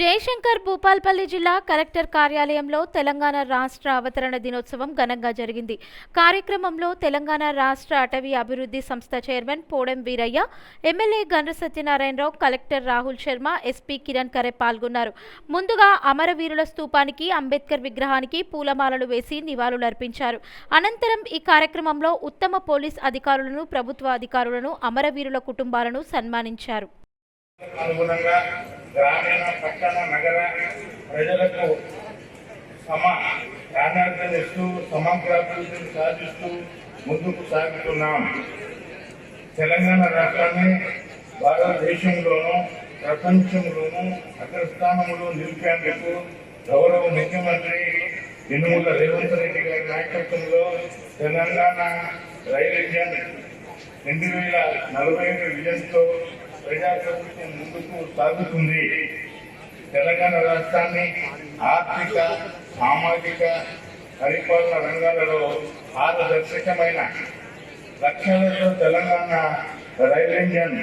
జయశంకర్ భూపాల్పల్లి జిల్లా కలెక్టర్ కార్యాలయంలో తెలంగాణ రాష్ట్ర అవతరణ దినోత్సవం ఘనంగా జరిగింది. కార్యక్రమంలో తెలంగాణ రాష్ట్ర అటవీ అభివృద్ధి సంస్థ chairman Podem Veeraiah MLA Gandra Satyanarayana Rao collector Rahul Sharma SP Kiran Khare పాల్గొన్నారు. ముందుగా అమరవీరుల స్తూపానికి అంబేద్కర్ విగ్రహానికి పూలమాలలు వేసి నివాళులర్పించారు. అనంతరం ఈ కార్యక్రమంలో ఉత్తమ పోలీస్ అధికారులను ప్రభుత్వ అధికారులను అమరవీరుల కుటుంబాలను సన్మానించారు. గ్రామీణ పట్టణ నగర ప్రజలకు సమ ప్రాధాన్యతను ఇస్తూ సమగ్ర అభివృద్ధిని సాధిస్తూ ముందుకు సాగుతున్నాం. తెలంగాణ రాష్ట్రాన్ని భారతదేశంలోనూ ప్రపంచంలోనూ అగ్రస్థానంలో నిలిపేందుకు గౌరవ ముఖ్యమంత్రి యనుమల రేవంత్ రెడ్డి గారి నాయకత్వంలో తెలంగాణ రైల్ ఇంజన్ రెండు వేల నలభై ఐదు విజన్తో ప్రజాప్రభుత్వం ముందుకు సాగుతుంది. తెలంగాణ రాష్ట్రాన్ని ఆర్థిక సామాజిక పరిపాలన రంగాలలో పారదర్శకమైన లక్ష్యాలతో తెలంగాణ రైల్ ఇంజన్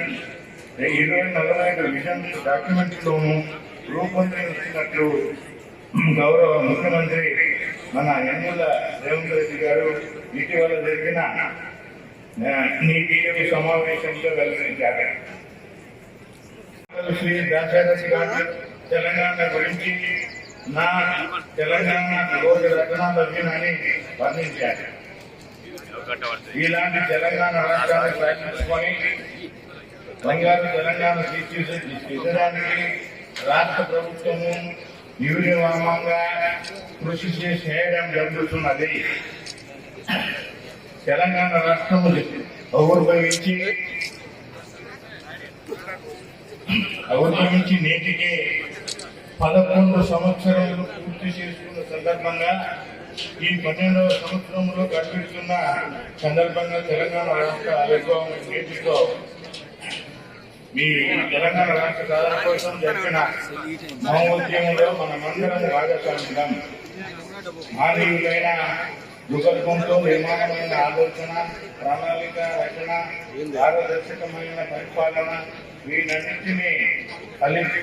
ఇరవై నలభై ఐదు విజన్ డాక్యుమెంట్లోను రూపొందించినట్లు గౌరవ ముఖ్యమంత్రి మన యనుమల రేవంత్ రెడ్డి గారు ఇటీవల జరిగిన నీటి సమావేశంలో వెల్లడించారు. శ్రీ దాశారథి గారు తెలంగాణ గురించి నా తెలంగాణ రోజు రచనాలు అని వర్ణించారు. ఇలాంటి తెలంగాణ రాష్ట్రాన్ని ప్రయత్నించుకొని బంగారు తెలంగాణ తీర్చిదిద్దడానికి రాష్ట్ర ప్రభుత్వము నిర్విరామంగా కృషి చేయడం జరుగుతున్నది. తెలంగాణ రాష్ట్రము ఔర్భవించి గౌరవించి నేటికే పదకొండు సంవత్సరాలు పూర్తి చేసుకున్న సందర్భంగా ఈ పన్నెండవ సంవత్సరంలో కనిపిస్తున్న సందర్భంగా తెలంగాణ రాష్ట్ర ఆవిర్భావం నేటితో మీ తెలంగాణ రాష్ట్ర సాధన కోసం జరిపిన మహోద్యమంలో మనమందరం భాగస్వామ్యం మానవీయులైన వికల్పంతో నిర్మాణమైన ఆలోచన ప్రణాళిక రచన పారదర్శకమైన పరిపాలన వీటన్నింటినీ ఫలించి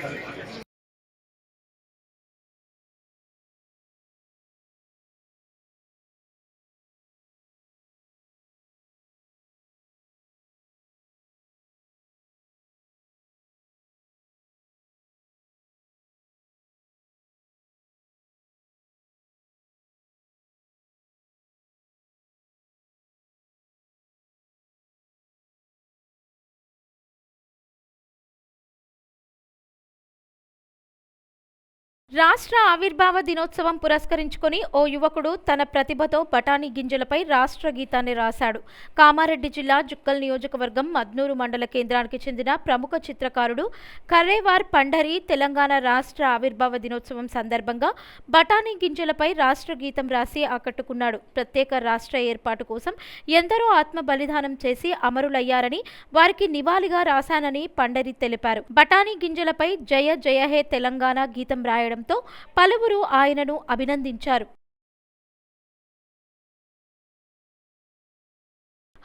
రాష్ట్ర ఆవిర్భావ దినోత్సవం పురస్కరించుకొని ఓ యువకుడు తన ప్రతిభతో బఠానీ గింజలపై రాష్ట్ర గీతాన్ని రాశాడు. కామారెడ్డి జిల్లా జుక్కల్ నియోజకవర్గం మద్నూరు మండల కేంద్రానికి చెందిన ప్రముఖ చిత్రకారుడు కర్రేవార్ పండరి తెలంగాణ రాష్ట్ర ఆవిర్భావ దినోత్సవం సందర్భంగా బఠానీ గింజలపై రాష్ట్ర గీతం రాసి ఆకట్టుకున్నాడు. ప్రత్యేక రాష్ట్ర ఏర్పాటు కోసం ఎందరో ఆత్మ బలిదానం చేసి అమరులయ్యారని వారికి నివాళిగా రాశానని పండరి తెలిపారు. బఠానీ గింజలపై జయ జయ హే తెలంగాణ గీతం రాయడం రాయడంతో పలువురు ఆయనను అభినందించారు.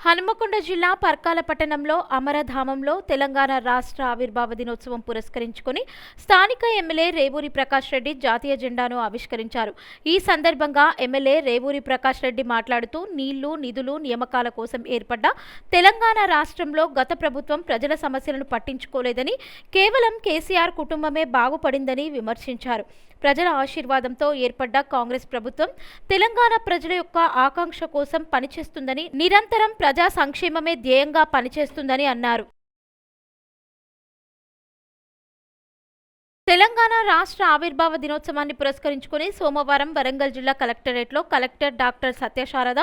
హనుమకొండ జిల్లా పర్కాల పట్టణంలో అమరధామంలో తెలంగాణ రాష్ట్ర ఆవిర్భావ దినోత్సవం పురస్కరించుకొని స్థానిక ఎమ్మెల్యే రేవూరి ప్రకాష్ రెడ్డి జాతీయ జెండాను ఆవిష్కరించారు. ఈ సందర్భంగా ఎమ్మెల్యే రేవూరి ప్రకాష్ రెడ్డి మాట్లాడుతూ నీళ్ళు నిధులు నియామకాల కోసం ఏర్పడ్డ తెలంగాణ రాష్ట్రంలో గత ప్రభుత్వం ప్రజల సమస్యలను పట్టించుకోలేదని కేవలం కేసీఆర్ కుటుంబమే బాగుపడిందని విమర్శించారు. ప్రజల ఆశీర్వాదంతో ఏర్పడ్డ కాంగ్రెస్ ప్రభుత్వం తెలంగాణ ప్రజల యొక్క ఆకాంక్ష కోసం పనిచేస్తుందని నిరంతరం ప్రజా సంక్షేమమే ధ్యేయంగా పనిచేస్తుందని అన్నారు. తెలంగాణ రాష్ట్ర ఆవిర్భావ దినోత్సవాన్ని పురస్కరించుకుని సోమవారం వరంగల్ జిల్లా కలెక్టరేట్లో కలెక్టర్ డాక్టర్ సత్యశారద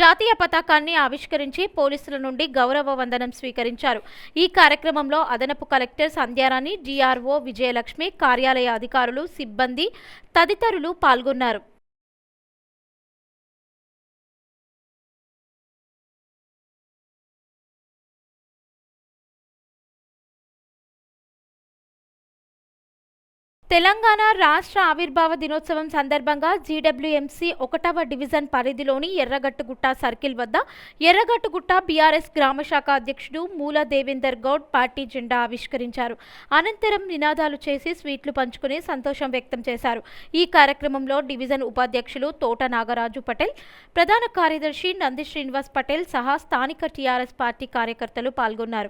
జాతీయ పతాకాన్ని ఆవిష్కరించి పోలీసుల నుండి గౌరవ వందనం స్వీకరించారు. ఈ కార్యక్రమంలో అదనపు కలెక్టర్ సంధ్యారాణి డిఆర్ఓ విజయలక్ష్మి కార్యాలయ అధికారులు సిబ్బంది తదితరులు పాల్గొన్నారు. తెలంగాణ రాష్ట్ర ఆవిర్భావ దినోత్సవం సందర్భంగా జీడబ్ల్యూఎంసీ ఒకటవ డివిజన్ పరిధిలోని ఎర్రగట్టుగుట్ట సర్కిల్ వద్ద ఎర్రగట్టుగుట్ట బీఆర్ఎస్ గ్రామ శాఖ అధ్యక్షుడు మూల దేవేందర్ గౌడ్ పార్టీ జెండా ఆవిష్కరించారు. అనంతరం నినాదాలు చేసి స్వీట్లు పంచుకుని సంతోషం వ్యక్తం చేశారు. ఈ కార్యక్రమంలో డివిజన్ ఉపాధ్యక్షులు తోట నాగరాజు పటేల్ ప్రధాన కార్యదర్శి నంది శ్రీనివాస్ పటేల్ సహా స్థానిక టీఆర్ఎస్ పార్టీ కార్యకర్తలు పాల్గొన్నారు.